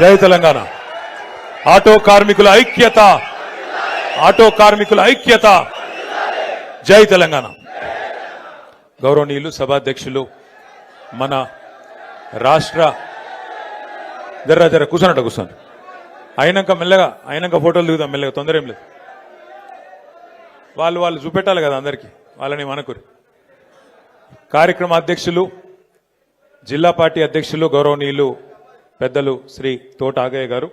జై తెలంగాణ. ఆటో కార్మికుల ఐక్యత. ఆటో కార్మికుల ఐక్యత. జై తెలంగాణ. గౌరవనీయులు సభాధ్యక్షులు మన రాష్ట్ర జర్ర జర కూర్చోనట కూర్చోండి. అయినాక మెల్లగా అయినాక ఫోటోలు దిగుదాం మెల్లగా తొందర ఏం లేదు. వాళ్ళు వాళ్ళు చూపెట్టాలి కదా అందరికీ వాళ్ళని మనకురి. కార్యక్రమ అధ్యక్షులు జిల్లా పార్టీ అధ్యక్షులు గౌరవనీయులు పెద్దలు శ్రీ తోట ఆగయ్య గారు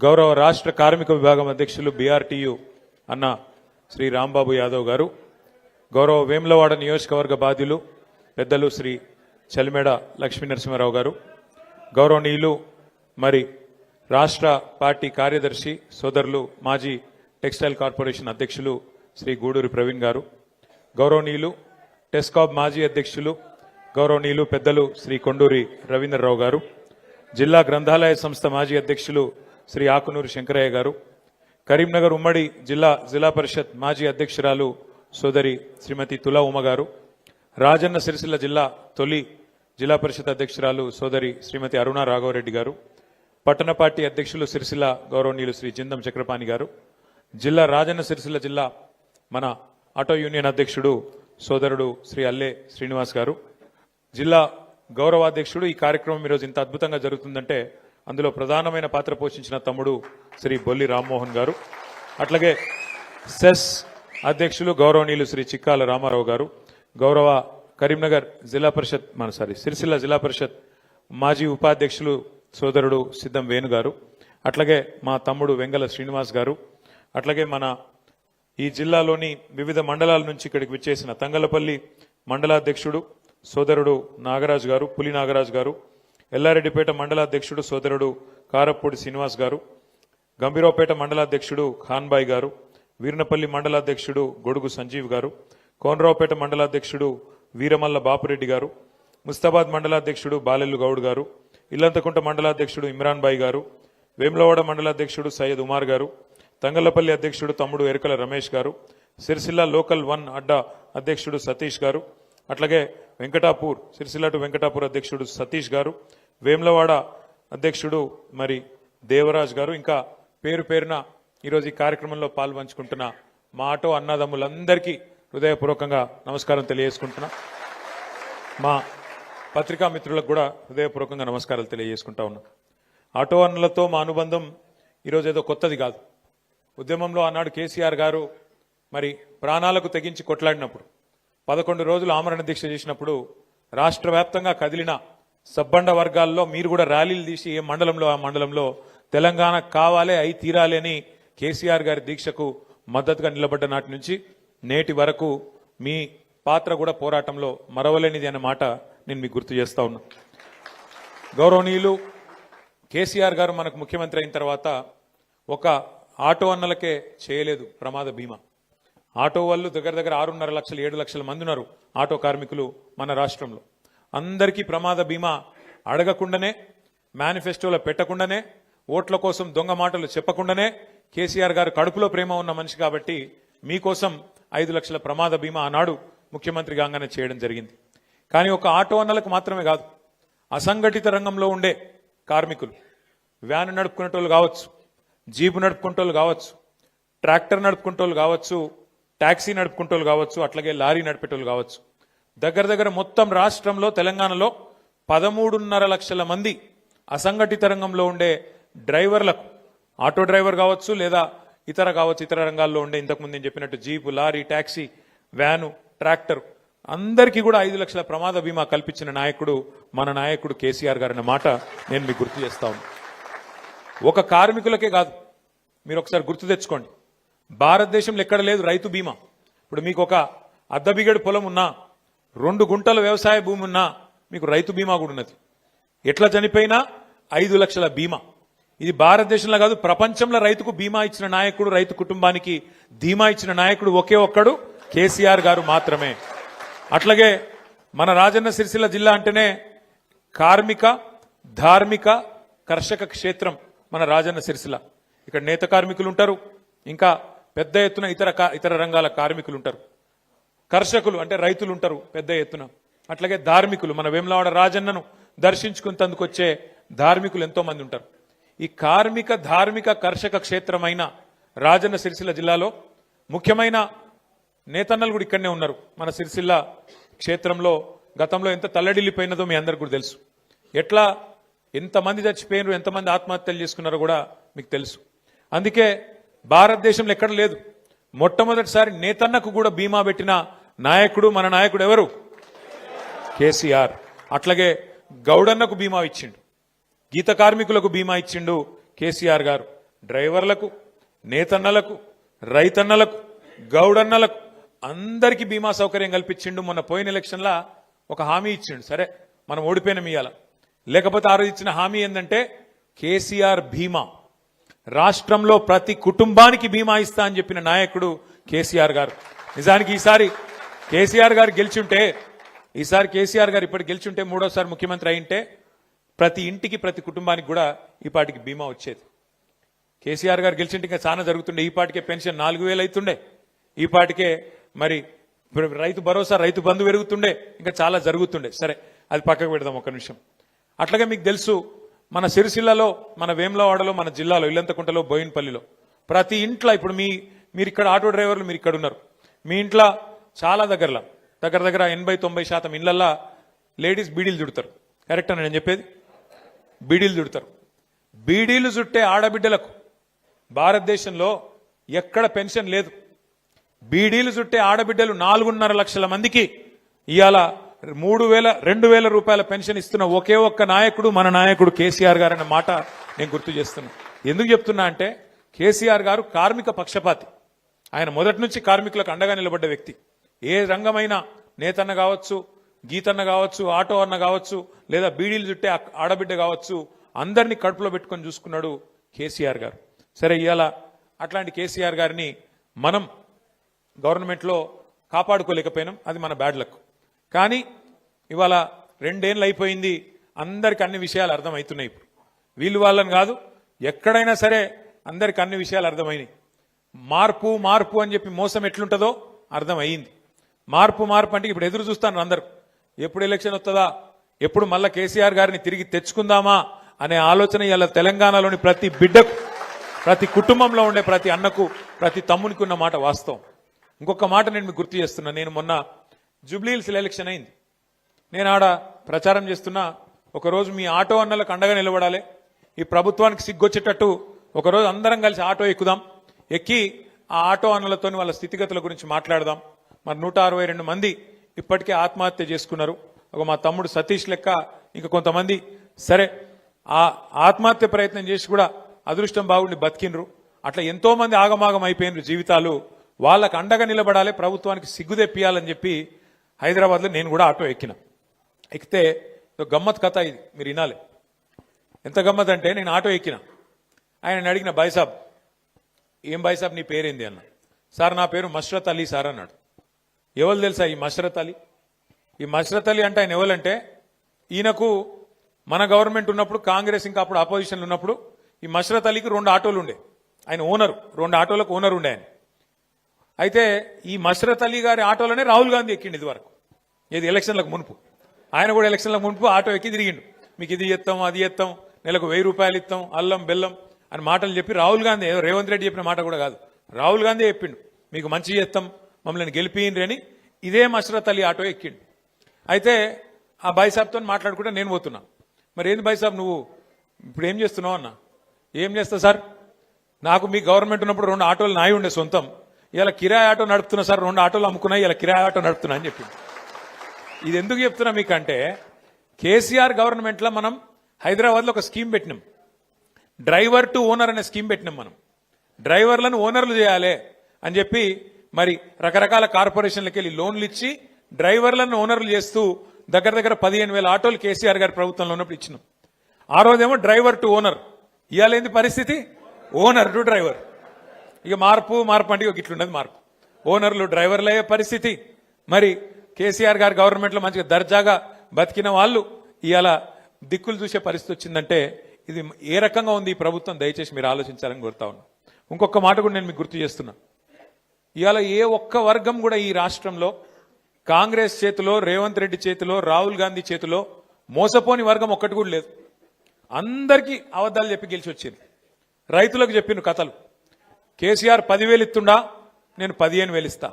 గౌరవ రాష్ట్ర కార్మిక విభాగం అధ్యక్షులు బీఆర్టీయు అన్న శ్రీ రాంబాబు యాదవ్ గారు గౌరవ వేములవాడ నియోజకవర్గ బాధ్యులు పెద్దలు శ్రీ చలిమేడ లక్ష్మీ నరసింహారావు గారు గౌరవనీయులు మరి రాష్ట్ర పార్టీ కార్యదర్శి సోదరులు మాజీ టెక్స్టైల్ కార్పొరేషన్ అధ్యక్షులు శ్రీ గూడూరి ప్రవీణ్ గారు గౌరవనీయులు టెస్కాబ్ మాజీ అధ్యక్షులు గౌరవనీయులు పెద్దలు శ్రీ కొండూరి రవీంద్రరావు గారు జిల్లా గ్రంథాలయ సంస్థ మాజీ అధ్యక్షులు శ్రీ ఆకునూరు శంకరయ్య గారు కరీంనగర్ ఉమ్మడి జిల్లా జిల్లా పరిషత్ మాజీ అధ్యక్షురాలు సోదరి శ్రీమతి తులా ఉమ గారు రాజన్న సిరిసిల్ల జిల్లా తొలి జిల్లా పరిషత్ అధ్యక్షురాలు సోదరి శ్రీమతి అరుణ రాఘవరెడ్డి గారు పట్టణ పార్టీ అధ్యక్షులు సిరిసిల్ల గౌరవనీయులు శ్రీ జిందం చక్రపాణి గారు జిల్లా రాజన్న సిరిసిల్ల జిల్లా మన ఆటో యూనియన్ అధ్యక్షుడు సోదరుడు శ్రీ అల్లె శ్రీనివాస్ గారు జిల్లా గౌరవాధ్యక్షుడు ఈ కార్యక్రమం ఈరోజు ఇంత అద్భుతంగా జరుగుతుందంటే అందులో ప్రధానమైన పాత్ర పోషించిన తమ్ముడు శ్రీ బొల్లి రామ్మోహన్ గారు. అట్లాగే సెస్ అధ్యక్షులు గౌరవనీయులు శ్రీ చిక్కాల రామారావు గారు గౌరవ కరీంనగర్ జిల్లా పరిషత్ మన సారీ సిరిసిల్ల జిల్లా పరిషత్ మాజీ ఉపాధ్యక్షులు సోదరుడు సిద్ధం వేణు గారు అట్లాగే మా తమ్ముడు వెంగల శ్రీనివాస్ గారు అట్లాగే మన ఈ జిల్లాలోని వివిధ మండలాల నుంచి ఇక్కడికి విచ్చేసిన తంగలపల్లి మండలాధ్యక్షుడు సోదరుడు నాగరాజు గారు పులి నాగరాజు గారు ఎల్లారెడ్డిపేట మండలాధ్యక్షుడు సోదరుడు కారప్పూడి శ్రీనివాస్ గారు గంభీరావుపేట మండలాధ్యక్షుడు ఖాన్బాయ్ గారు వీర్నపల్లి మండలాధ్యక్షుడు గొడుగు సంజీవ్ గారు కోనరావుపేట మండలాధ్యక్షుడు వీరమల్ల బాపురెడ్డి గారు ముస్తాబాద్ మండలాధ్యక్షుడు బాలెల్లు గౌడ్ గారు ఇల్లంతకుంట మండలాధ్యక్షుడు ఇమ్రాన్ బాయ్ గారు వేములవాడ మండలాధ్యక్షుడు సయ్యద్ ఉమార్ గారు తంగళ్ళపల్లి అధ్యక్షుడు తమ్ముడు ఎరకల రమేష్ గారు సిరిసిల్ల లోకల్ వన్ అడ్డా అధ్యక్షుడు సతీష్ గారు అట్లాగే వెంకటాపూర్ సిరిసిల్ల టు వెంకటాపూర్ అధ్యక్షుడు సతీష్ గారు వేములవాడ అధ్యక్షుడు మరి దేవరాజ్ గారు ఇంకా పేరు పేరున ఈరోజు ఈ కార్యక్రమంలో పాల్పంచుకుంటున్న మా ఆటో అన్నదమ్ములందరికీ హృదయపూర్వకంగా నమస్కారం తెలియజేసుకుంటున్నా. మా పత్రికా మిత్రులకు కూడా హృదయపూర్వకంగా నమస్కారాలు తెలియజేసుకుంటా ఉన్నా. ఆటో అన్నలతో మా అనుబంధం ఈరోజు ఏదో కొత్తది కాదు. ఉద్యమంలో ఆనాడు కేసీఆర్ గారు మరి ప్రాణాలకు తెగించి కొట్లాడినప్పుడు పదకొండు రోజులు ఆమరణ దీక్ష చేసినప్పుడు రాష్ట్ర వ్యాప్తంగా కదిలిన సబ్బండ వర్గాల్లో మీరు కూడా ర్యాలీలు తీసి ఏ మండలంలో ఆ మండలంలో తెలంగాణ కావాలే అయి తీరాలి అని కేసీఆర్ గారి దీక్షకు మద్దతుగా నిలబడ్డ నాటి నుంచి నేటి వరకు మీ పాత్ర కూడా పోరాటంలో మరవలేనిది అనే మాట నేను మీకు గుర్తు చేస్తా ఉన్నా. గౌరవనీయులు కేసీఆర్ గారు మనకు ముఖ్యమంత్రి అయిన తర్వాత ఒక ఆటో అన్నలకే చేయలేదు ప్రమాద బీమా. ఆటో వాళ్ళు దగ్గర దగ్గర ఆరున్నర లక్షలు ఏడు లక్షల మంది ఉన్నారు ఆటో కార్మికులు మన రాష్ట్రంలో. అందరికీ ప్రమాద బీమా అడగకుండానే మేనిఫెస్టోలో పెట్టకుండానే ఓట్ల కోసం దొంగ మాటలు చెప్పకుండానే కేసీఆర్ గారు కడుపులో ప్రేమ ఉన్న మనిషి కాబట్టి మీకోసం ఐదు లక్షల ప్రమాద బీమా ఆనాడు ముఖ్యమంత్రి కాగానే చేయడం జరిగింది. కానీ ఒక ఆటో అన్నలకు మాత్రమే కాదు అసంఘటిత రంగంలో ఉండే కార్మికులు వ్యాన్ నడుపుకునేటోళ్ళు కావచ్చు జీపు నడుపుకుంటోళ్ళు కావచ్చు ట్రాక్టర్ నడుపుకుంటోళ్ళు కావచ్చు ట్యాక్సీ నడుపుకుంటోళ్ళు కావచ్చు అట్లాగే లారీ నడిపేటోళ్ళు కావచ్చు. దగ్గర దగ్గర మొత్తం రాష్ట్రంలో తెలంగాణలో పదమూడున్నర లక్షల మంది అసంఘటిత రంగంలో ఉండే డ్రైవర్లకు ఆటో డ్రైవర్ కావచ్చు లేదా ఇతర కావచ్చు ఇతర రంగాల్లో ఉండే ఇంతకుముందు నేను చెప్పినట్టు jeep lorry taxi van tractor అందరికీ కూడా ఐదు లక్షల ప్రమాద బీమా కల్పించిన నాయకుడు మన నాయకుడు కేసీఆర్ గారు అన్న మాట నేను మీకు గుర్తు చేస్తా ఒక కార్మికులకే కాదు మీరు ఒకసారి గుర్తు తెచ్చుకోండి. భారతదేశంలో ఎక్కడ లేదు రైతు బీమా. ఇప్పుడు మీకు ఒక అద్దబిగడి పొలం ఉన్నా రెండు గుంటల వ్యవసాయ భూమి ఉన్నా మీకు రైతు బీమా కూడా ఉన్నది. ఎట్లా చనిపోయినా ఐదు లక్షల బీమా. ఇది భారతదేశంలో కాదు ప్రపంచంలో రైతుకు బీమా ఇచ్చిన నాయకుడు రైతు కుటుంబానికి ధీమా ఇచ్చిన నాయకుడు ఒకే ఒక్కడు కేసీఆర్ గారు మాత్రమే. అట్లాగే మన రాజన్న సిరిసిల్ల జిల్లా అంటేనే కార్మిక ధార్మిక కర్షక క్షేత్రం మన రాజన్న సిరిసిల్ల. ఇక్కడ నేత కార్మికులు ఉంటారు ఇంకా పెద్ద ఎత్తున ఇతర ఇతర రంగాల కార్మికులు ఉంటారు కర్షకులు అంటే రైతులు ఉంటారు పెద్ద ఎత్తున. అట్లాగే ధార్మికులు మన వేములవాడ రాజన్నను దర్శించుకునేందుకు వచ్చే ధార్మికులు ఎంతోమంది ఉంటారు ఈ కార్మిక ధార్మిక కర్షక క్షేత్రమైన రాజన్న సిరిసిల్ల జిల్లాలో ముఖ్యమైన నేతన్నలు కూడా ఇక్కడనే ఉన్నారు. మన సిరిసిల్ల క్షేత్రంలో గతంలో ఎంత తల్లడిల్లిపోయినదో మీ అందరికి కూడా తెలుసు. ఎట్లా ఎంతమంది చచ్చిపోయినారు ఎంతమంది ఆత్మహత్యలు చేసుకున్నారో కూడా మీకు తెలుసు. అందుకే భారతదేశంలో ఎక్కడ లేదు. మొట్టమొదటిసారి నేతన్నకు కూడా బీమా పెట్టిన నాయకుడు మన నాయకుడు ఎవరు? కేసీఆర్. అట్లాగే గౌడన్నకు బీమా ఇచ్చిండు. గీత కార్మికులకు బీమా ఇచ్చిండు కేసీఆర్ గారు. డ్రైవర్లకు నేతన్నలకు రైతన్నలకు గౌడన్నలకు అందరికీ బీమా సౌకర్యం కల్పించిండు. మొన్న పోయిన ఎలక్షన్లా ఒక హామీ ఇచ్చిండు. సరే మనం ఓడిపోయిన ఇయ్యాల. లేకపోతే ఆ రోజు ఇచ్చిన హామీ ఏంటంటే కేసీఆర్ బీమా. రాష్ట్రంలో ప్రతి కుటుంబానికి బీమా ఇస్తా అని చెప్పిన నాయకుడు కేసీఆర్ గారు. నిజానికి ఈసారి కేసీఆర్ గారు గెలిచుంటే ఈసారి కేసీఆర్ గారు ఇప్పటి గెలిచుంటే మూడోసారి ముఖ్యమంత్రి అయింటే ప్రతి ఇంటికి ప్రతి కుటుంబానికి కూడా ఈపాటికి బీమా వచ్చేది. కేసీఆర్ గారు గెలిచింటే ఇంకా చాలా జరుగుతుండే. ఈపాటికే పెన్షన్ నాలుగు వేలు అవుతుండే ఈపాటికే మరి రైతు భరోసా రైతు బంధు పెరుగుతుండే. ఇంకా చాలా జరుగుతుండే. సరే అది పక్కకు పెడదాం ఒక నిమిషం. అట్లాగే మీకు తెలుసు మన సిరిసిల్లలో మన వేములవాడలో మన జిల్లాలో ఇల్లంతకుంటలో బోయినపల్లిలో. ప్రతి ఇంట్లో ఇప్పుడు మీ మీరు ఇక్కడ ఆటో డ్రైవర్లు మీరు ఇక్కడ ఉన్నారు మీ ఇంట్లో చాలా దగ్గరలో దగ్గర దగ్గర ఎనభై తొంభై శాతం ఇళ్ళల్లో లేడీస్ బీడీలు చుడతారు. కరెక్ట్ అని నేను చెప్పేది? బీడీలు చుడతారు. బీడీలు చుట్టే ఆడబిడ్డలకు భారతదేశంలో ఎక్కడ పెన్షన్ లేదు. బీడీలు చుట్టే ఆడబిడ్డలు నాలుగున్నర లక్షల మందికి ఇవాళ మూడు వేల రెండు వేల రూపాయల పెన్షన్ ఇస్తున్న ఒకే ఒక్క నాయకుడు మన నాయకుడు కేసీఆర్ గారు అనే మాట నేను గుర్తు చేస్తున్నా. ఎందుకు చెప్తున్నా అంటే కేసీఆర్ గారు కార్మిక పక్షపాతి. ఆయన మొదటి నుంచి కార్మికులకు అండగా నిలబడ్డ వ్యక్తి. ఏ రంగమైనా నేతన్న కావచ్చు గీతన్న కావచ్చు ఆటో అన్న కావచ్చు లేదా బీడీలు చుట్టే ఆడబిడ్డ కావచ్చు అందరినీ కడుపులో పెట్టుకొని చూసుకున్నాడు కేసీఆర్ గారు. సరే ఇవాళ అట్లాంటి కేసీఆర్ గారిని మనం గవర్నమెంట్లో కాపాడుకోలేకపోయినాం. అది మన బ్యాడ్ లక్. కానీ ఇవాళ రెండేళ్ళు అయిపోయింది అందరికి అన్ని విషయాలు అర్థమవుతున్నాయి ఇప్పుడు. వీళ్ళు వాళ్ళని కాదు ఎక్కడైనా సరే అందరికి అన్ని విషయాలు అర్థమైనాయి. మార్పు మార్పు అని చెప్పి మోసం ఎట్లుంటుందో అర్థమయ్యింది. మార్పు మార్పు అంటే ఇప్పుడు ఎదురు చూస్తాను అందరు. ఎప్పుడు ఎలక్షన్ వస్తుందా? ఎప్పుడు మళ్ళా కేసీఆర్ గారిని తిరిగి తెచ్చుకుందామా అనే ఆలోచన ఇలా తెలంగాణలోని ప్రతి బిడ్డకు ప్రతి కుటుంబంలో ఉండే ప్రతి అన్నకు ప్రతి తమ్మునికి ఉన్న మాట వాస్తవం. ఇంకొక మాట నేను మీకు గుర్తు చేస్తున్నా. నేను మొన్న జూబ్లీహిల్స్ ఎలక్షన్ అయింది. నేను ఆడ ప్రచారం చేస్తున్నా ఒకరోజు మీ ఆటో అన్నలకు అండగా నిలబడాలి. ఈ ప్రభుత్వానికి సిగ్గొచ్చేటట్టు ఒకరోజు అందరం కలిసి ఆటో ఎక్కుదాం. ఎక్కి ఆ ఆటో అన్నలతో వాళ్ళ స్థితిగతుల గురించి మాట్లాడదాం. మరి నూట అరవై రెండు మంది ఇప్పటికే ఆత్మహత్య చేసుకున్నారు. ఒక మా తమ్ముడు సతీష్ లెక్క ఇంకా కొంతమంది. సరే ఆ ఆత్మహత్య ప్రయత్నం చేసి కూడా అదృష్టం బాగుండి బతికినరు అట్లా ఎంతోమంది ఆగమాగం అయిపోయినరు జీవితాలు. వాళ్ళకు అండగా నిలబడాలి ప్రభుత్వానికి సిగ్గు తెప్పియాలని చెప్పి హైదరాబాద్లో నేను కూడా ఆటో ఎక్కిన. ఎక్కితే గమ్మత్ కథ ఇది మీరు వినాలి. ఎంత గమ్మత్ అంటే నేను ఆటో ఎక్కిన. ఆయన అడిగిన బాయ్సాబ్ ఏం బాయ్సాబ్ నీ పేరేంది? అన్న. సార్ నా పేరు మష్రత్ అలీ సార్ అన్నాడు. ఎవరు తెలుసా ఈ మష్రత్ అలీ? ఈ మష్రత్ అలీ అంటే ఆయన ఎవరంటే ఈయనకు మన గవర్నమెంట్ ఉన్నప్పుడు కాంగ్రెస్ ఇంకా అప్పుడు ఆపోజిషన్లు ఉన్నప్పుడు ఈ మష్రత్ అలీకి రెండు ఆటోలు ఉండే. ఆయన ఓనరు రెండు ఆటోలకు ఓనర్ ఉండే ఆయన. అయితే ఈ మష్రత్ అలీ గారి ఆటోలోనే రాహుల్ గాంధీ ఎక్కిండు ఇది వరకు ఇది ఎలక్షన్లకు మునుపు. ఆయన కూడా ఎలక్షన్లకు మునుపు ఆటో ఎక్కి తిరిగిండు. మీకు ఇది ఇస్తాం అది ఇస్తాం నెలకు వెయ్యి రూపాయలు ఇస్తాం అల్లం బెల్లం అని మాటలు చెప్పి రాహుల్ గాంధీ రేవంత్ రెడ్డి చెప్పిన మాట కూడా కాదు. రాహుల్ గాంధీ చెప్పిండు మీకు మంచి చేస్తాం మమ్మల్ని గెలిపియండి అని ఇదే మష్రత్ అలీ ఆటో ఎక్కిండు. అయితే ఆ బైసాబ్తో మాట్లాడుకుంటే నేను పోతున్నా. మరి ఏంది బైసాబ్ నువ్వు? ఇప్పుడు ఏం చేస్తున్నావు అన్న? ఏం చేస్తావు సార్? నాకు మీ గవర్నమెంట్ ఉన్నప్పుడు రెండు ఆటోలు నాయి ఉండే సొంతం. ఇలా కిరాయి ఆటో నడుపుతున్నా సార్ రెండు ఆటోలు అమ్ముకున్నా ఇలా కిరాయి ఆటో నడుపుతున్నా అని చెప్పింది ఇది ఎందుకు చెప్తున్నా మీకంటే కేసీఆర్ గవర్నమెంట్లో మనం హైదరాబాద్లో ఒక స్కీమ్ పెట్టినాం. డ్రైవర్ టు ఓనర్ అనే స్కీమ్ పెట్టినాం మనం. డ్రైవర్లను ఓనర్లు చేయాలి అని చెప్పి మరి రకరకాల కార్పొరేషన్లకు వెళ్ళి లోన్లు ఇచ్చి డ్రైవర్లను ఓనర్లు చేస్తూ దగ్గర దగ్గర పదిహేను వేల ఆటోలు కేసీఆర్ గారి ప్రభుత్వంలో ఉన్నప్పుడు ఇచ్చినాం. ఆ రోజేమో డ్రైవర్ టు ఓనర్. ఇవాళ ఏంది పరిస్థితి? Owner to driver. ఇక మార్పు మార్పు అంటే ఇక ఇట్లున్నది మార్పు. ఓనర్లు డ్రైవర్లు అయ్యే పరిస్థితి. మరి కేసీఆర్ గారు గవర్నమెంట్లో మంచిగా దర్జాగా బతికిన వాళ్ళు ఇవాళ దిక్కులు చూసే పరిస్థితి వచ్చిందంటే ఇది ఏ రకంగా ఉంది ఈ ప్రభుత్వం? దయచేసి మీరు ఆలోచించాలని కోరుతా ఉన్నా. ఇంకొక మాట కూడా నేను మీకు గుర్తు చేస్తున్నా. ఇవాళ ఏ ఒక్క వర్గం కూడా ఈ రాష్ట్రంలో కాంగ్రెస్ చేతిలో రేవంత్ రెడ్డి చేతిలో రాహుల్ గాంధీ చేతిలో మోసపోని వర్గం ఒక్కటి కూడా లేదు. అందరికీ అబద్ధాలు చెప్పి గెలిచి వచ్చింది. రైతులకు చెప్పిన కథలు. కేసీఆర్ పదివేలు ఇస్తుండా? నేను పదిహేను వేలు ఇస్తా.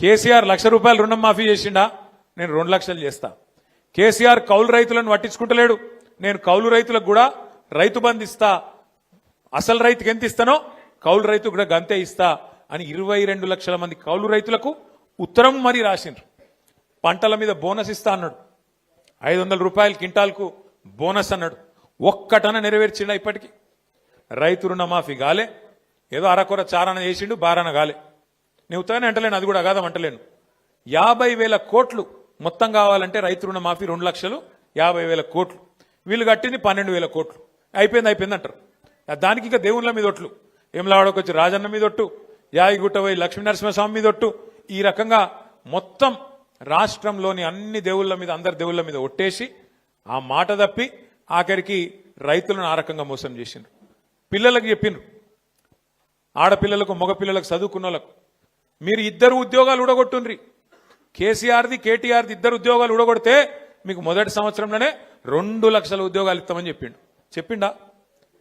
కేసీఆర్ లక్ష రూపాయలు రుణం మాఫీ చేసిండా? నేను రెండు లక్షలు చేస్తా. కేసీఆర్ కౌలు రైతులను పట్టించుకుంటలేడు. నేను కౌలు రైతులకు కూడా రైతు బంధు ఇస్తా. అసలు రైతుకి ఎంత ఇస్తానో కౌలు రైతు కూడా గంతే ఇస్తా అని ఇరవై రెండు లక్షల మంది కౌలు రైతులకు ఉత్తరం మరీ రాసిండ్రు. పంటల మీద బోనస్ ఇస్తా అన్నాడు. ఐదు వందల రూపాయలు కింటాల్కు బోనస్ అన్నాడు. ఒక్కటన నెరవేర్చిండా ఇప్పటికీ? రైతు రుణమాఫీ గాలే ఏదో అరకొర చారణ చేసిండు బారణ గాలే. నేను ఉత్తగానే అంటలేను అది కూడా అగాధం అంటలేను. యాభై వేల కోట్లు మొత్తం కావాలంటే రైతు రుణమాఫీ రెండు లక్షలు యాభై వేల కోట్లు. వీళ్ళు కట్టింది పన్నెండు వేల కోట్లు. అయిపోయింది అయిపోయింది అంటారు. దానికి ఇంకా దేవుళ్ళ మీద ఒట్లు. ఏమలాడకొచ్చి రాజన్న మీద ఒట్టు యాగిగుట్ట పోయి లక్ష్మీనరసింహస్వామి మీద ఒట్టు. ఈ రకంగా మొత్తం రాష్ట్రంలోని అన్ని దేవుళ్ళ మీద అందరి దేవుళ్ళ మీద ఒట్టేసి ఆ మాట తప్పి ఆఖరికి రైతులను ఆ రకంగా మోసం చేసిండ్రు. పిల్లలకు చెప్పిండ్రు. ఆడపిల్లలకు మగపిల్లలకు చదువుకున్న వాళ్ళకు మీరు ఇద్దరు ఉద్యోగాలు ఊడగొట్టుండ్రి. కేసీఆర్ది కేటీఆర్ది ఇద్దరు ఉద్యోగాలు ఊడగొడితే మీకు మొదటి సంవత్సరంలోనే రెండు లక్షల ఉద్యోగాలు ఇస్తామని చెప్పిండు. చెప్పిండా?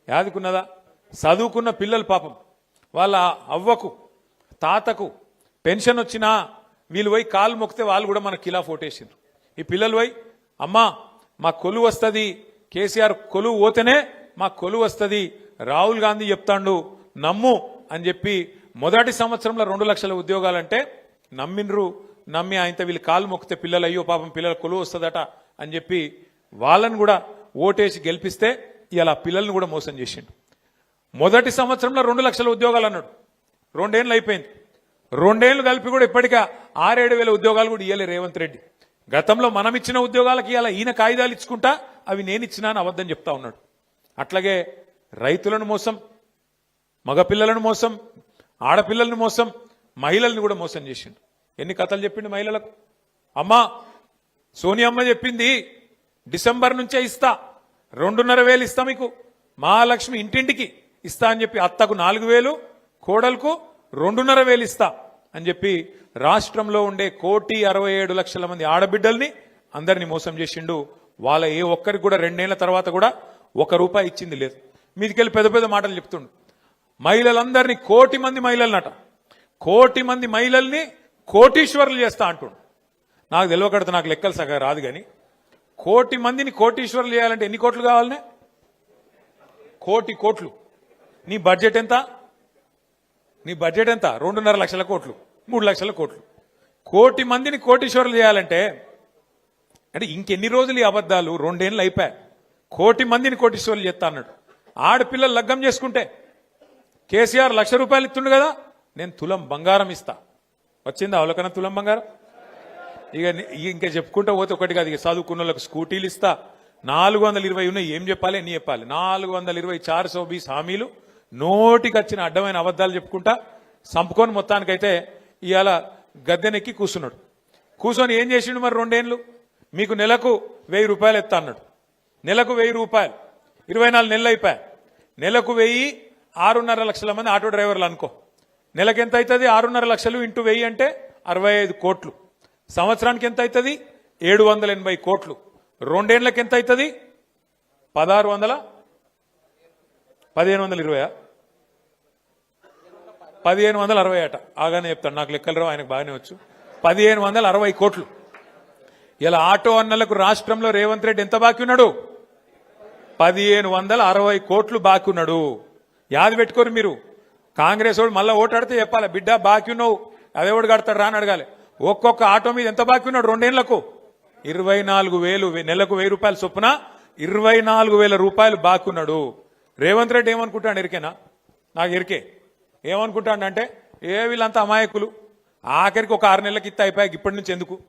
యాదుకున్నదా? చదువుకున్న పిల్లలు పాపం. వాళ్ళ అవ్వకు తాతకు పెన్షన్ వచ్చినా వీళ్ళు పోయి కాలు మొక్కితే వాళ్ళు కూడా మన కిలా ఫోటేసిండ్రు ఈ పిల్లలు పోయి అమ్మా మా కొలువు వస్తుంది. కేసీఆర్ కొలువు పోతేనే మా కొలువు వస్తుంది. రాహుల్ గాంధీ చెప్తాండు నమ్ము అని చెప్పి మొదటి సంవత్సరంలో రెండు లక్షల ఉద్యోగాలంటే నమ్మినరు నమ్మి ఆయనతో వీళ్ళు కాలు మొక్కితే పిల్లలు అయ్యో పాపం పిల్లల కొలువు వస్తుందట అని చెప్పి వాళ్ళను కూడా ఓటేసి గెలిపిస్తే ఇలా పిల్లల్ని కూడా మోసం చేసిండు. మొదటి సంవత్సరంలో రెండు లక్షల ఉద్యోగాలు అన్నాడు. రెండేళ్ళు అయిపోయింది. రెండేళ్ళు కలిపి కూడా ఇప్పటికే ఆరేడు వేల ఉద్యోగాలు కూడా ఇయ్యలే రేవంత్ రెడ్డి. గతంలో మనం ఇచ్చిన ఉద్యోగాలకి ఇలా ఈయన కాగితాలు ఇచ్చుకుంటా అవి నేను ఇచ్చినా అని అబద్ధం చెప్తా ఉన్నాడు. అట్లాగే రైతులను మోసం మగపిల్లలను మోసం ఆడపిల్లలను మోసం మహిళల్ని కూడా మోసం చేసిండు. ఎన్ని కథలు చెప్పిండు మహిళలకు? అమ్మా సోనియమ్మ చెప్పింది డిసెంబర్ నుంచే ఇస్తా రెండున్నర వేలు ఇస్తా మీకు. మహాలక్ష్మి ఇంటింటికి ఇస్తా అని చెప్పి అత్తకు నాలుగు వేలు కోడలకు రెండున్నర వేలు ఇస్తా అని చెప్పి రాష్ట్రంలో ఉండే కోటి అరవై ఏడు లక్షల మంది ఆడబిడ్డల్ని అందరినీ మోసం చేసిండు. వాళ్ళ ఏ ఒక్కరికి కూడా రెండేళ్ళ తర్వాత కూడా ఒక రూపాయి ఇచ్చింది లేదు. మీదికెళ్ళి పెద్ద పెద్ద మాటలు చెప్తుండు. మహిళలందరినీ కోటి మంది మహిళలనట. కోటి మంది మహిళల్ని కోటీశ్వరులు చేస్తా అంటుండు. నాకు తెలియకడితే నాకు లెక్కలు సగం రాదు కానీ కోటి మందిని కోటీశ్వరులు చేయాలంటే ఎన్ని కోట్లు కావాలనే? కోటి కోట్లు. నీ బడ్జెట్ ఎంత? నీ బడ్జెట్ ఎంత? రెండున్నర లక్షల కోట్లు. మూడు లక్షల కోట్లు. కోటి మందిని కోటీశ్వరులు చేయాలంటే అంటే ఇంకెన్ని రోజులు ఈ అబద్ధాలు? రెండేళ్ళు అయిపోయాయి. కోటి మందిని కోటీశ్వరులు చేస్తా అన్నాడు. ఆడపిల్లలు లగ్గం చేసుకుంటే కేసీఆర్ లక్ష రూపాయలు ఇస్తుండు కదా నేను తులం బంగారం ఇస్తా. వచ్చిందా అవలకన తులం బంగారం? ఇక ఇక ఇంకా చెప్పుకుంటూ పోతే ఒకటి కాదు ఇక చదువుకున్న వాళ్ళకి స్కూటీలు ఇస్తా. నాలుగు వందల ఇరవై ఉన్నాయి ఏం చెప్పాలి? నీ చెప్పాలి? నాలుగు వందల ఇరవై చార్ సో బీస్ హామీలు నోటికి వచ్చిన అడ్డమైన అబద్ధాలు చెప్పుకుంటా సంపుకొని మొత్తానికైతే ఇవాళ గద్దెనెక్కి కూర్చున్నాడు. కూర్చొని ఏం చేసిండు మరి రెండేళ్ళు మీకు నెలకు వెయ్యి రూపాయలు ఎత్తా అన్నాడు. నెలకు వెయ్యి రూపాయలు. ఇరవై నాలుగు నెలలు అయిపోయాయి. నెలకు వెయ్యి ఆరున్నర లక్షల మంది ఆటో డ్రైవర్లు అనుకో. నెలకు ఎంత అవుతుంది? ఆరున్నర లక్షలు ఇంటూ వెయ్యి అంటే అరవై ఐదు కోట్లు. సంవత్సరానికి ఎంత అవుతుంది? ఏడు వందల ఎనభై కోట్లు. రెండేళ్ళకు ఎంత అవుతుంది? పదహారు వందల పదిహేను వందల ఇరవై పదిహేను వందల అరవై అట. ఆగానే చెప్తాను. నాకు లెక్కలు రావు. ఆయనకు బాగానే వచ్చు. పదిహేను వందల అరవై కోట్లు. ఇలా ఆటో అన్నలకు రాష్ట్రంలో రేవంత్ రెడ్డి ఎంత బాకీ ఉన్నాడు? పదిహేను వందల అరవై కోట్లు బాకీ ఉన్నాడు. యాది పెట్టుకోరు మీరు. కాంగ్రెస్ వాడు మళ్ళీ ఓటాడితే చెప్పాలి బిడ్డ బాకీ ఉన్నావు. అదేవాడు కడతాడు రాని అడగాలి. ఒక్కొక్క ఆటో మీద ఎంత బాకీ ఉన్నాడు? రెండేళ్ళకు. ఇరవై నాలుగు వేలు నెలకు వెయ్యి రూపాయల చొప్పున ఇరవై నాలుగు వేల రూపాయలు బాకీ ఉన్నాడు. రేవంత్ రెడ్డి ఏమనుకుంటాడు ఎరికేనా? నాకు ఎరికే. ఏమనుకుంటాడు అంటే ఏ వీళ్ళంతా అమాయకులు. ఆఖరికి ఒక ఆరు నెలలకి కిత్త అయిపోయాక ఇప్పటి నుంచి ఎందుకు?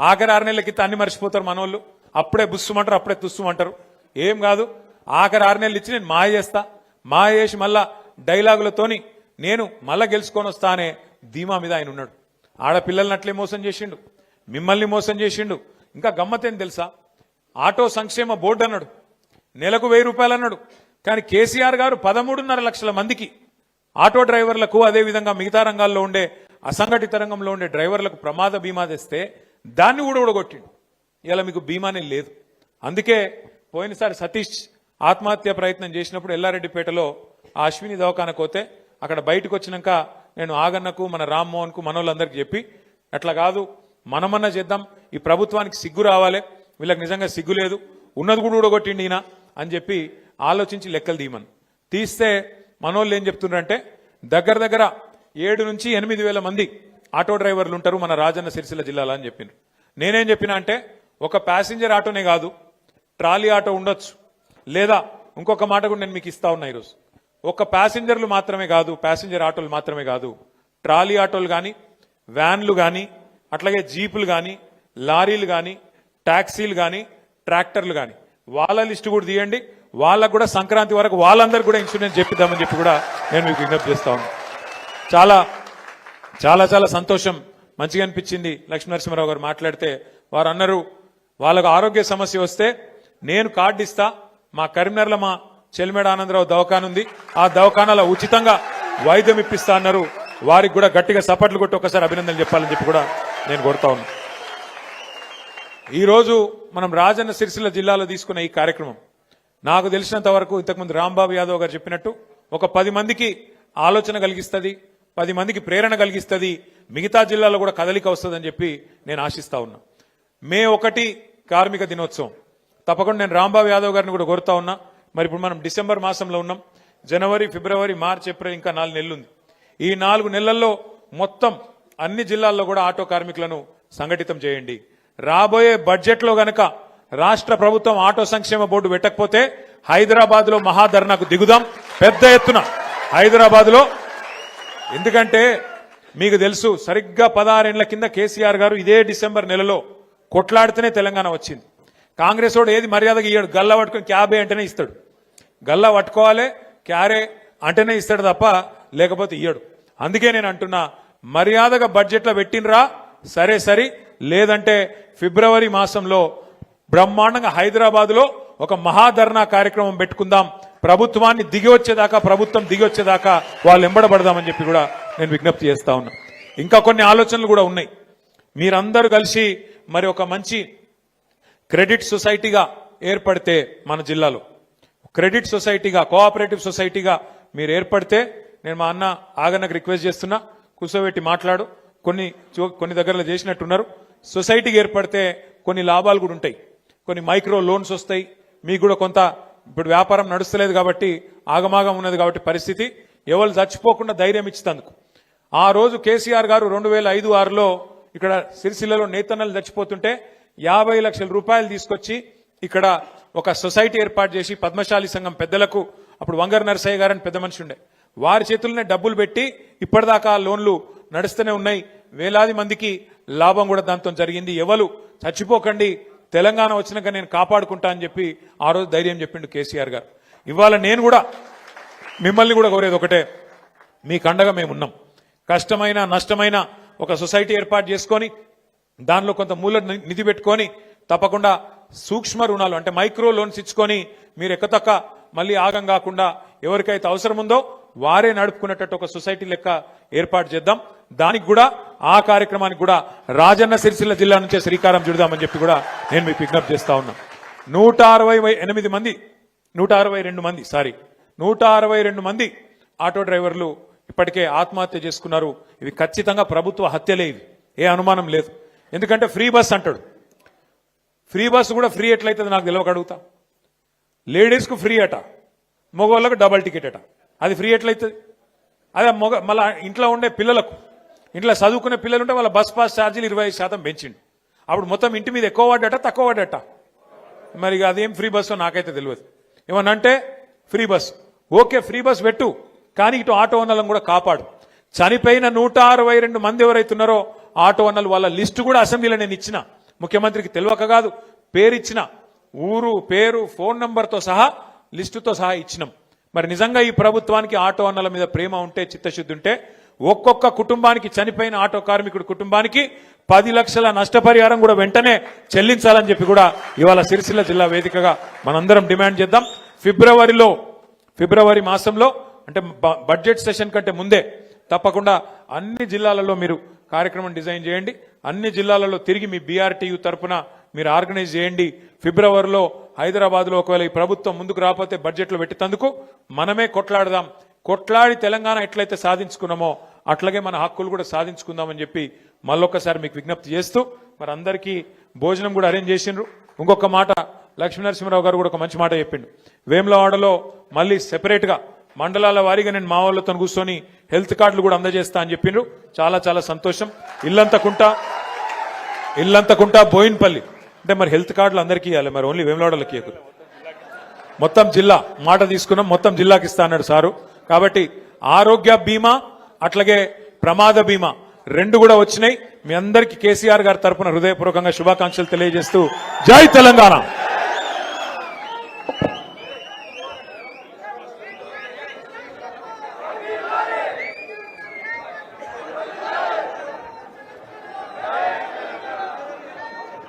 ఆఖరి ఆరు నెలలకి ఇత్త అన్ని మర్చిపోతారు మనోళ్ళు. అప్పుడే బుస్సుమంటారు అప్పుడే తుస్సుమంటారు. ఏం కాదు ఆఖరి ఆరు నెలలు ఇచ్చి నేను మాయ చేస్తా. మహేష్ మళ్ళా డైలాగులతోని నేను మళ్ళా గెలుచుకొని వస్తానే ధీమా మీద ఆయన ఉన్నాడు. ఆడపిల్లల్ని అట్లే మోసం చేసిండు. మిమ్మల్ని మోసం చేసిండు. ఇంకా గమ్మతేం తెలుసా? ఆటో సంక్షేమ బోర్డు అన్నాడు. నెలకు వెయ్యి రూపాయలు అన్నాడు. కానీ కేసీఆర్ గారు పదమూడున్నర లక్షల మందికి ఆటో డ్రైవర్లకు అదేవిధంగా మిగతా రంగాల్లో ఉండే అసంఘటిత రంగంలో ఉండే డ్రైవర్లకు ప్రమాద బీమా తెస్తే దాన్ని కూడా ఊడగొట్టిండు. ఇలా మీకు బీమానే లేదు. అందుకే పోయినసారి సతీష్ ఆత్మహత్య ప్రయత్నం చేసినప్పుడు ఎల్లారెడ్డిపేటలో ఆ అశ్విని దవాఖానకు పోతే అక్కడ బయటకు వచ్చినాక నేను ఆగన్నకు మన రామ్మోహన్కు మనోళ్ళందరికీ చెప్పి అట్లా కాదు మనమన్నా చేద్దాం ఈ ప్రభుత్వానికి సిగ్గు రావాలి వీళ్ళకి నిజంగా సిగ్గు లేదు ఉన్నది కూడా ఊడగొట్టిండి ఈయన అని చెప్పి ఆలోచించి లెక్కలు తీయమని తీస్తే మనోళ్ళు ఏం చెప్తున్నారంటే దగ్గర దగ్గర ఏడు నుంచి ఎనిమిది వేల మంది ఆటో డ్రైవర్లు ఉంటారు మన రాజన్న సిరిసిల్ల జిల్లాలో అని చెప్పిండ్రు. నేనేం చెప్పినా అంటే ఒక ప్యాసింజర్ ఆటోనే కాదు ట్రాలీ ఆటో ఉండొచ్చు లేదా ఇంకొక మాట కూడా నేను మీకు ఇస్తా ఉన్నా ఈరోజు. ఒక ప్యాసింజర్లు మాత్రమే కాదు ప్యాసింజర్ ఆటోలు మాత్రమే కాదు ట్రాలీ ఆటోలు కానీ వ్యాన్లు కానీ అట్లాగే జీపులు కానీ లారీలు కానీ ట్యాక్సీలు కానీ ట్రాక్టర్లు కానీ వాళ్ళ లిస్టు కూడా తీయండి. వాళ్ళకు కూడా సంక్రాంతి వరకు వాళ్ళందరికీ కూడా ఇన్సూరెన్స్ చెప్పిద్దామని చెప్పి కూడా నేను మీకు విజ్ఞప్తి చేస్తా ఉన్నాను చాలా చాలా చాలా సంతోషం మంచిగా అనిపించింది లక్ష్మీనరసింహరావు గారు మాట్లాడితే. వారు అన్నారు వాళ్ళకు ఆరోగ్య సమస్య వస్తే నేను కార్డు ఇస్తా మా కరీంనగర్లో మా చెల్మేడ ఆనందరావు దవాఖాన ఉంది. ఆ దవాఖానాలో ఉచితంగా వైద్యం ఇప్పిస్తా అన్నారు. వారికి కూడా గట్టిగా సపట్లు కొట్టి ఒకసారి అభినందనలు చెప్పాలని చెప్పి కూడా నేను కొడతా ఉన్నా. ఈరోజు మనం రాజన్న సిరిసిల్ల జిల్లాలో తీసుకున్న ఈ కార్యక్రమం. నాకు తెలిసినంత వరకు ఇంతకుముందు రాంబాబు యాదవ్ గారు చెప్పినట్టు ఒక పది మందికి ఆలోచన కలిగిస్తుంది పది మందికి ప్రేరణ కలిగిస్తుంది మిగతా జిల్లాలో కూడా కదలిక వస్తుందని చెప్పి నేను ఆశిస్తా ఉన్నా. మే ఒకటి కార్మిక దినోత్సవం. తప్పకుండా నేను రాంబాబు యాదవ్ గారిని కూడా కోరుతా ఉన్నా. మరి ఇప్పుడు మనం డిసెంబర్ మాసంలో ఉన్నాం. జనవరి ఫిబ్రవరి మార్చ్ ఏప్రిల్ ఇంకా నాలుగు నెలలు ఉంది. ఈ నాలుగు నెలల్లో మొత్తం అన్ని జిల్లాల్లో కూడా ఆటో కార్మికులను సంఘటితం చేయండి. రాబోయే బడ్జెట్లో గనక రాష్ట్ర ప్రభుత్వం ఆటో సంక్షేమ బోర్డు పెట్టకపోతే హైదరాబాద్లో మహాధర్నాకు దిగుదాం. పెద్ద ఎత్తున హైదరాబాద్లో. ఎందుకంటే మీకు తెలుసు సరిగ్గా పదహారేళ్ళ కింద కేసీఆర్ గారు ఇదే డిసెంబర్ నెలలో కొట్లాడితేనే తెలంగాణ వచ్చింది. కాంగ్రెస్ వాడు ఏది మర్యాదగా ఇయ్యాడు. గల్ల పట్టుకొని క్యాబే అంటేనే ఇస్తాడు. గల్లా పట్టుకోవాలి క్యారే అంటేనే ఇస్తాడు తప్ప లేకపోతే ఇయ్యడు. అందుకే నేను అంటున్నా మర్యాదగా బడ్జెట్లో పెట్టినరా? సరే సరి. లేదంటే ఫిబ్రవరి మాసంలో బ్రహ్మాండంగా హైదరాబాద్లో ఒక మహాధర్నా కార్యక్రమం పెట్టుకుందాం. ప్రభుత్వాన్ని దిగి వచ్చేదాకా ప్రభుత్వం దిగి వచ్చేదాకా వాళ్ళు ఎంబడబడదామని చెప్పి కూడా నేను విజ్ఞప్తి చేస్తా ఉన్నా. ఇంకా కొన్ని ఆలోచనలు కూడా ఉన్నాయి. మీరందరూ కలిసి మరి ఒక మంచి క్రెడిట్ సొసైటీగా ఏర్పడితే మన జిల్లాలో క్రెడిట్ సొసైటీగా కోఆపరేటివ్ సొసైటీగా మీరు ఏర్పడితే నేను మా అన్న ఆగన్నకు రిక్వెస్ట్ చేస్తున్నా కూర్చోబెట్టి మాట్లాడు కొన్ని కొన్ని దగ్గరలో చేసినట్టున్నారు. సొసైటీకి ఏర్పడితే కొన్ని లాభాలు కూడా ఉంటాయి. కొన్ని మైక్రో లోన్స్ వస్తాయి. మీకు కూడా కొంత ఇప్పుడు వ్యాపారం నడుస్తలేదు కాబట్టి ఆగమాగం ఉన్నది కాబట్టి పరిస్థితి. ఎవరు చచ్చిపోకుండా ధైర్యం ఇచ్చినందుకు ఆ రోజు కేసీఆర్ గారు రెండు వేల ఐదు ఆరులో ఇక్కడ సిరిసిల్లలో నేతన్నలు చచ్చిపోతుంటే యాభై లక్షల రూపాయలు తీసుకొచ్చి ఇక్కడ ఒక సొసైటీ ఏర్పాటు చేసి పద్మశాలి సంఘం పెద్దలకు అప్పుడు వంగర్ నరసయ్య గారని పెద్ద మనిషి ఉండే. వారి చేతుల్లోనే డబ్బులు పెట్టి ఇప్పటిదాకా లోన్లు నడుస్తూనే ఉన్నాయి. వేలాది మందికి లాభం కూడా దాంతో జరిగింది. ఎవరు? చచ్చిపోకండి. తెలంగాణ వచ్చినాక నేను కాపాడుకుంటా అని చెప్పి ఆ రోజు ధైర్యం చెప్పిండు కేసీఆర్ గారు. ఇవాళ నేను కూడా మిమ్మల్ని కూడా కోరేది ఒకటే. మీ కండగా మేము ఉన్నాం. కష్టమైన నష్టమైన ఒక సొసైటీ ఏర్పాటు చేసుకొని దానిలో కొంత మూల నిధి పెట్టుకొని తప్పకుండా సూక్ష్మ రుణాలు అంటే మైక్రో లోన్స్ ఇచ్చుకొని మీరు ఎక్కతక్క మళ్ళీ ఆగం కాకుండా ఎవరికైతే అవసరం ఉందో వారే నడుపుకునేటట్టు ఒక సొసైటీ లెక్క ఏర్పాటు చేద్దాం. దానికి కూడా ఆ కార్యక్రమానికి కూడా రాజన్న సిరిసిల్ల జిల్లా నుంచే శ్రీకారం చుడదామని చెప్పి కూడా నేను మీకు విజ్ఞప్తి చేస్తా ఉన్నా. నూట అరవై వై- ఎనిమిది మంది నూట అరవై రెండు మంది సారీ నూట అరవై రెండు మంది ఆటో డ్రైవర్లు ఇప్పటికే ఆత్మహత్య చేసుకున్నారు. ఇవి ఖచ్చితంగా ప్రభుత్వ హత్యలే ఇవి. ఏ అనుమానం లేదు. ఎందుకంటే ఫ్రీ బస్ అంటాడు. ఫ్రీ బస్ కూడా ఫ్రీ ఎట్లయితుంది నాకు తెలియక అడుగుతా. లేడీస్కు ఫ్రీ అట మగవాళ్ళకు డబల్ టికెట్ అట. అది ఫ్రీ ఎట్లయితుంది? అదే మగ మళ్ళా ఇంట్లో ఉండే పిల్లలకు ఇంట్లో చదువుకునే పిల్లలు ఉంటే వాళ్ళ బస్ పాస్ ఛార్జీలు ఇరవై ఐదు శాతం పెంచిండు. అప్పుడు మొత్తం ఇంటి మీద ఎక్కువ పడ్డట తక్కువ పడ్డట. మరి ఇక అదేం ఫ్రీ బస్సో నాకైతే తెలియదు ఏమనంటే free bus. Okay free bus పెట్టు కానీ ఇటు ఆటో ఓనర్లను కూడా కాపాడు. చనిపోయిన నూట అరవై రెండు మంది ఎవరైతున్నారో ఆటో అన్నలు వాళ్ళ లిస్టు కూడా అసెంబ్లీలో నేను ఇచ్చిన. ముఖ్యమంత్రికి తెలియక కాదు పేరిచ్చిన ఊరు పేరు ఫోన్ నంబర్తో సహా లిస్టుతో సహా ఇచ్చినాం. మరి నిజంగా ఈ ప్రభుత్వానికి ఆటో అన్నల మీద ప్రేమ ఉంటే చిత్తశుద్ధి ఉంటే ఒక్కొక్క కుటుంబానికి చనిపోయిన ఆటో కార్మికుడి కుటుంబానికి పది లక్షల నష్టపరిహారం కూడా వెంటనే చెల్లించాలని చెప్పి కూడా ఇవాళ సిరిసిల్ల జిల్లా వేదికగా మనందరం డిమాండ్ చేద్దాం. ఫిబ్రవరిలో ఫిబ్రవరి మాసంలో అంటే బ- బడ్జెట్ సెషన్ కంటే ముందే తప్పకుండా అన్ని జిల్లాలలో మీరు కార్యక్రమం డిజైన్ చేయండి. అన్ని జిల్లాలలో తిరిగి మీ బీఆర్టీయు తరపున మీరు ఆర్గనైజ్ చేయండి. ఫిబ్రవరిలో హైదరాబాద్లో ఒకవేళ ఈ ప్రభుత్వం ముందుకు రాకపోతే బడ్జెట్లో పెట్టినందుకు మనమే కొట్లాడదాం. కొట్లాడి తెలంగాణ ఎట్లయితే సాధించుకున్నామో అట్లాగే మన హక్కులు కూడా సాధించుకుందామని చెప్పి మళ్ళొక్కసారి మీకు విజ్ఞప్తి చేస్తూ మరి అందరికీ భోజనం కూడా అరేంజ్ చేసిండ్రు. ఇంకొక మాట లక్ష్మీనరసింహరావు గారు కూడా ఒక మంచి మాట చెప్పిండు. వేములవాడలో మళ్ళీ సెపరేట్గా మండలాల వారీగా నేను మా వాళ్ళతో కూర్చొని హెల్త్ కార్డులు కూడా అందజేస్తా అని చెప్పిండ్రు చాలా చాలా సంతోషం. ఇల్లంతకుంటా ఇల్లంతకుంటా బోయిన్పల్లి. అంటే మరి హెల్త్ కార్డులు అందరికీ ఇవ్వాలి మరి ఓన్లీ వేములవాడలకి ఇవ్వకూడదు మొత్తం జిల్లా మాట తీసుకున్నాం మొత్తం జిల్లాకి ఇస్తా అన్నాడు సారు. కాబట్టి ఆరోగ్య బీమా అట్లాగే ప్రమాద బీమా రెండు కూడా వచ్చినాయి. మీ అందరికీ కేసీఆర్ గారి తరపున హృదయపూర్వకంగా శుభాకాంక్షలు తెలియజేస్తూ జై తెలంగాణ.